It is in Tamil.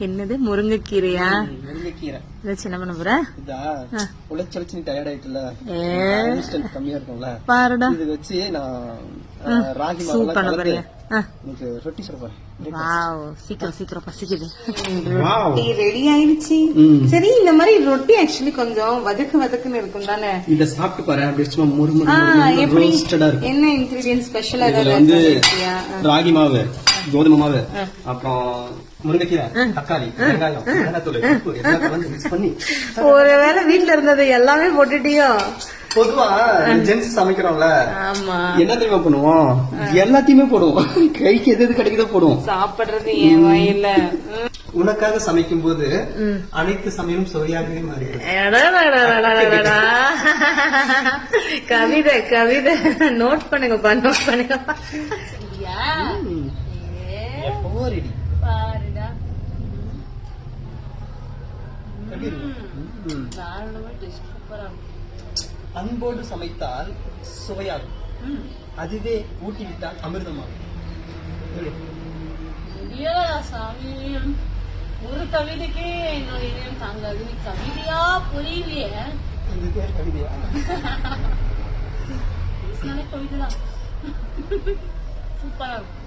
என்னது? முருங்கைக்கீரையா? முருங்கைக்கீரை. இதை சின்ன பண்ண போற? இதா உழைச்சலிச்சு நீ டயர்ட் ஆயிட்டுல ஏ. இன்ஸ்டன்ட் கம்மியா இருக்கும்ல? பாருடா. இது வச்சு நான் ராகி சூப் பண்ண ரொட்டி சீக்கிரம் சீக்கிரம் பசிக்குது. ரொட்டி ரெடி ஆயிடுச்சு. சரி இந்த மாதிரி ரொட்டி ஆக்சுவலி கொஞ்சம் வதக்கு வதக்குன்னு இருக்கும் தானே? இத சாப்பிட்டு பாரு அப்படி சும்மா முறு ஆ, எப்படி? ரோஸ்டடா இருக்கும். என்ன இன்கிரீடியன்ட் ஸ்பெஷலா? ராகி மாவு. கோதுமை மாவு அப்புறம் முருங்கைக்கீரை தக்காளி வெங்காயம் மிளகாத்தூள் உப்பு எல்லாத்தையும் மிக்ஸ் பண்ணி ஒருவேளை வீட்டுல இருந்தது எல்லாமே போட்டுட்டியும் பொதுவா ஜென்ஸ் சமைக்கிறோம்ல என்ன தெரியுமா பண்ணுவோம்? எல்லாத்தையுமே போடுவோம். கைக்கு எது எது கிடைக்குதோ போடுவோம். சாப்பிடுறது என் வயல உனக்காக சமைக்கும் போது அனைத்து சமையலும் சுவையாகவே மாறிடும் கவிதை கவிதை. நோட் பண்ணுங்கப்பா நோட் பண்ணுங்கப்பா. போர் அடி பாருடா அன்போடு சமைத்தால் சுவையாகும். அதுவே ஊட்டிவிட்டால் அமிர்தமாகும். சாமி. ஒரு கவிதைக்கு என்னுடைய இணையம் தாங்காது. நீ கவிதையா புரியலையே கவிதையா? கவிதைதான். சூப்பரா இருக்கும்.